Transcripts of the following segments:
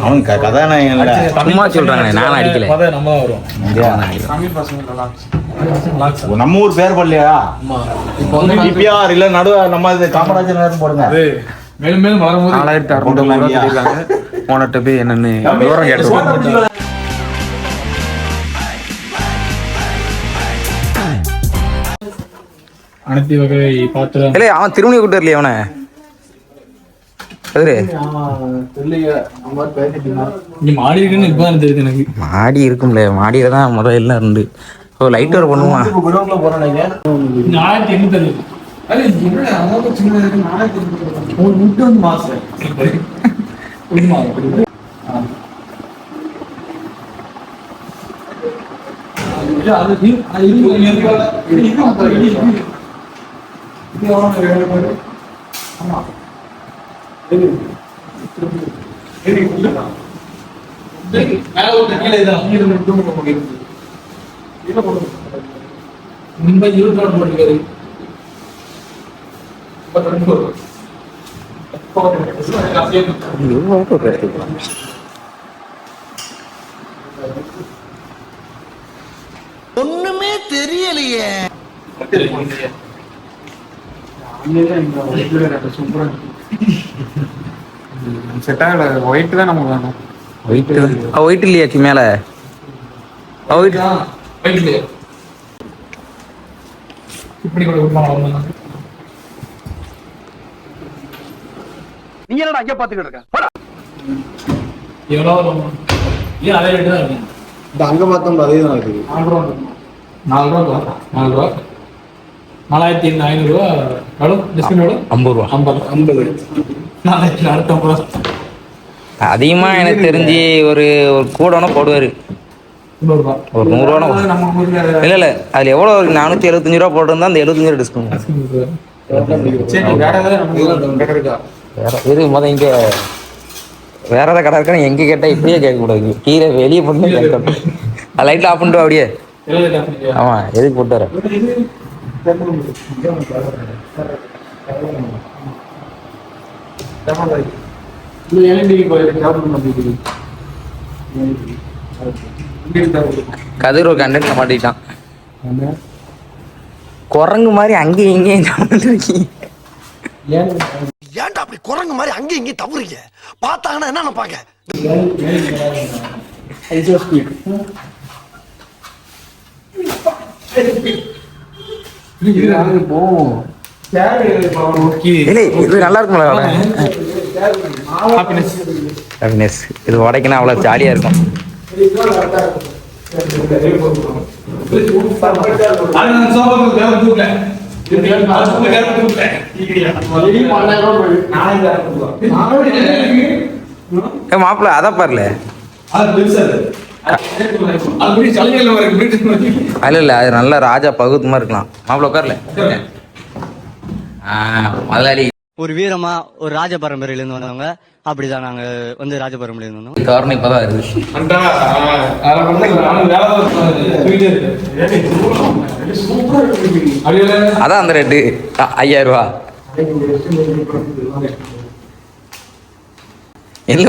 அவன் கதாநாயகன் இல்ல. சும்மா சொல்றாங்க நான் அடிக்கல. நம்ம வரும். நம்ம ஊர் பேர் பண்ணலையா ஆமா. இப்போ வந்து டிபிஆர் இல்ல நடு நம்ம இது காமராஜர் நேரம் போடுங்க. மேலும் மேலும் வளரும்போது நாலாயிரத்தி அறுநூறு போனட்ட போய் என்னன்னு விவரம் கேட்டுருவோம் அனைத்து வகை பாத்திரம். இல்லை அவன் திருமணி கூட்டு வரலையே அவனை. மாடி இருக்கும்ல மாடியில தான் முதல்ல எல்லாம் இருந்து ஓ லைட் ஒரு பாரு ஆமா ஒண்ணுமே தெரியலையே. இது இருக்கு இருபத்தி நாலு ஒண்ணுமே தெரியலையே செட் ஆகல. ஒயிட் தான் நமக்கு வேணும். ஒயிட் ஒயிட் இல்லையாச்சு மேல. ஒயிட் இப்படி கூட விட்டுலாம் நீ என்னடா அங்க பாத்துக்கிட்டு இருக்க? எவ்வளோ வரும்? ஏன் அதே ரேட்டு தான் இருக்கும் இந்த அங்க பார்த்தோம்ல அதே தான் இருக்குது நாலு ரூபா. நாலு ரூபா வரும். நாலு ரூபா. நாலாயிரத்தி ஐநூறு ரூபா எவ்வளோ டிஸ்கவுண்ட் எவ்வளோ ஐம்பது ரூபா. ஐம்பது. ஐம்பது. ரூபா அதிகமா எனக்கு தெரிஞ்சு ஒரு ஒரு கூடனா போடுவாரு ஒரு ஊர்ல இல்ல இல்ல அதுல எவ்வளவு ஒரு நானூத்தி எழுபத்தஞ்சு ரூபா போட்டிருந்தா அந்த எழுபத்தஞ்சு ரூபா டிஸ்கவுண்ட் வேற முத இங்க வேற ஏதாவது கடை இருக்கா எங்க கேட்டா இப்படியே கேட்க கூடாது கீழே வெளியே போட்டு கேட்கணும் லைட்ல ஆஃப் பண்ணிட்டு அப்படியே ஆமா எதுக்கு போட்டு வர கதிர் ஒரு கண்டென்ட்ல மாட்டிட்டான் குரங்கு மாதிரி அங்கேயும் இங்கேயும் ஏன்டா அப்படி குரங்கு மாதிரி அங்கேயும் இங்கேயும் தவறுங்க பார்த்தாங்கன்னா என்ன நினைப்பாங்க? இது நல்லா ஹாப்பினஸ் இது உடைக்கினா அவ்வளோ ஜாலியாக இருக்கும். மாப்பிள்ள அதான் பாருல. இல்ல. இல்ல அது நல்ல ராஜா பகுத்துமா இருக்கலாம். மாப்பிள்ள உட்கார்ல. முதலாளி. ஒரு வீரமா ஒரு ராஜ பரம்பரையில இருந்து வந்தவங்க. அப்படிதான் நாங்க வந்து ராஜ பரம்பரையில இருந்து வந்தோம் தோரணை இப்பதான் இருக்கு அதான் அந்த ரேட்டு ஐயாயிரம் ரூபா. இல்ல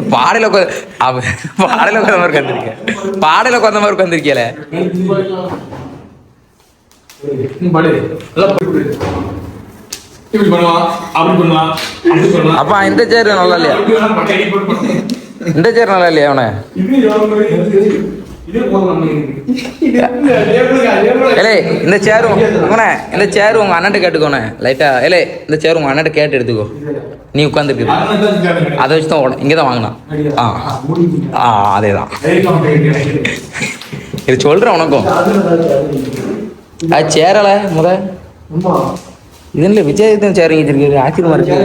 அவ பாடையில உட்காந்த மாதிரி உட்காந்துருக்கேன் பாடையில உட்காந்த மாதிரி உட்காந்துருக்கியல இப்படி பண்ணுவான் அப்படி பண்ணுவான் அப்படி பண்ணுவான் அப்பா இந்த சேர் நல்லா இல்லையா. இந்த சேர் நல்லா இல்லையா அவனை? ஏலே இந்த சேர் உங்கண்ணே இந்த சேர் உங்க அண்ணன் கேட்டுக்கோண்ணே லைட்டா ஏலே இந்த சேர் உங்க அண்ணன் கேட்டு எடுத்துக்கோ. நீ உட்காந்துருக்கு அதை வச்சு தான் இங்கே தான் வாங்கினான் ஆ. ஆ அதே தான் இது சொல்கிறேன் உனக்கும். அது சேரல முத. இது இல்லை விஜயத்தின் சேர் வச்சிருக்கு ஆச்சரியமா இருக்கு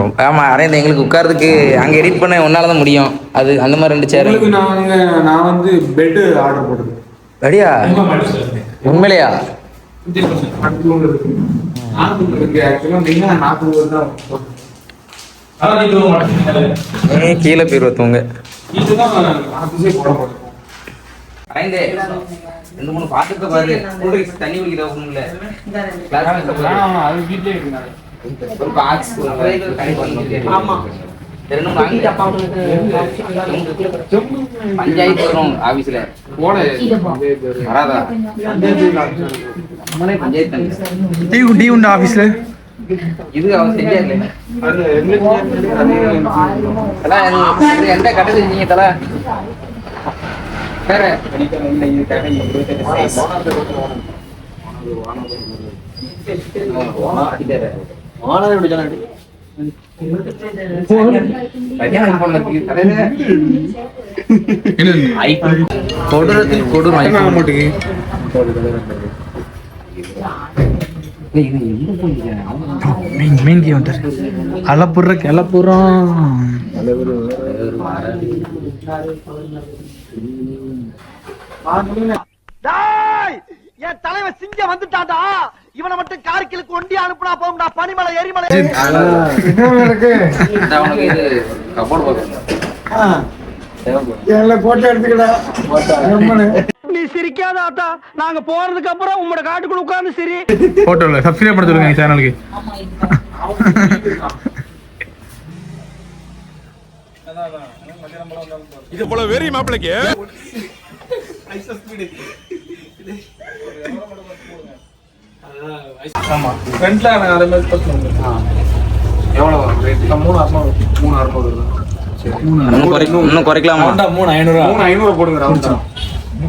ரொம்ப ஆமா அரேந்த் எங்களுக்கு உட்கார்றதுக்கு அங்க எடிட் பண்ண உன்னால தான் முடியும். அது அந்த மாதிரி ரெண்டு சேர் நான் வந்து பெட் ஆர்டர் போட்டது. ரெடியா உண்மையிலையா? கீழே போயிருவ தூங்க. அரேந்தே ரெண்டு மூணு பாத்துக்க பாரு கூல்ட்ரிங்க்ஸ் தண்ணி குடிக்கிற ஒண்ணுல அது வீட்லயே இருக்கு ஒரு பாக்ஸ் ஆமா பஞ்சாயத்து வரும் ஆபீஸ்ல வராதா பஞ்சாயத்து ஆஃபீஸில் இது அவன் செஞ்சே இல்லை எந்த கடை செஞ்சீங்க தல மீன் மீன் கீ வந்துட்டாரு அலப்புற கிளப்புறோம் என் தலைவன் சிங்கம் வந்துட்டான்டா. இவனை மட்டும் கார்கிலுக்கு ஒண்டி அனுப்புனா போகும்டா. பனிமலை எரிமலை. நீ சிரிக்காத ஆத்தா. நாங்க போறதுக்கு அப்புறம் உங்களோட காட்டுக்குள்ள உட்கார்ந்து சிரி. போட்டோல சப்ஸ்கிரைப் பண்ண சொல்லுங்க சேனலுக்கு இது போல வெறி மாப்பிளைக்கு. நான் அதே மாதிரி எவ்வளோ ரேட் மூணு அறுநூறு மூணு அறுநூறு இன்னும் இன்னும் குறைக்கலாமா மூணு ஐநூறு மூணு ஐநூறு போடுங்க ரவுண்டா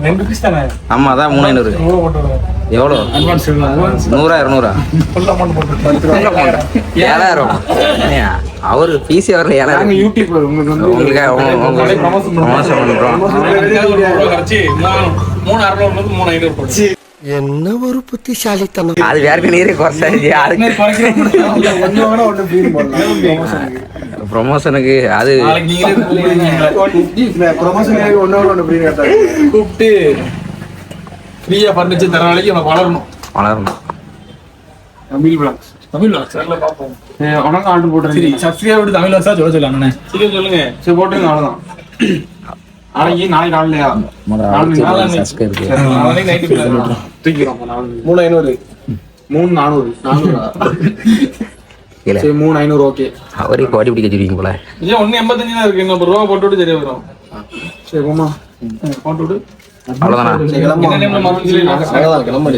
ரெண்டு பீஸ் தானே அதான் மூணு ஐநூறு எவ்வளோ போட்டு எவ்வளோ அட்வான்ஸ் நூறா இரநூறா ஃபுல் அமௌண்ட் போட்டு ஏழாயிரம் அவரு பிசி வரல நாங்க ஏழாயிரம் யூடியூப்ல உங்களுக்கு வந்து உங்களுக்கு உங்களுக்கு promotion பண்றோம். promotion பண்றோம் கரைச்சி மூணு மூணு அறுநூறு வந்து மூணு ஐநூறு போட்டு என்ன ஒரு புத்திசாலித்தனம். அது வேற நீரே குறைச்சாச்சு அதுக்கு ப்ரொமோஷனுக்கு அது கூப்பிட்டு ஃப்ரீயா ஃபர்னிச்சர் தர நாளைக்கு வளரணும். வளரணும். தமிழ் பிளாக்ஸ் தமிழ் உனக்கு ஆர்டர் சரி போட்டுருங்க. சப்ஸ்கிரைப் விட்டு தமிழ் சொல்ல சொல்ல சொல்லுங்க. சரி போட்டுருங்க அவ்வளோதான் நாளைக்கு நாளைக்கு காலையிலையா நாளைக்கு சப்ஸ்கிரைப் நாளைக்கு நைட்டு தூக்கிறோம் மூணு ஐநூறு. மூணு நானூறு. நானூறு? இல்ல. சரி மூணு ஐநூறு ஓகே. அவரே கோடி பிடிக்க போல. ஏன் ஒன்னு எண்பத்தஞ்சு தான் இருக்கு. இன்னும் ரூபா போட்டு விட்டு சரியா வரும் சரி போமா போட்டு விட்டு அவ்வளவுதானா? சரி கிளம்ப.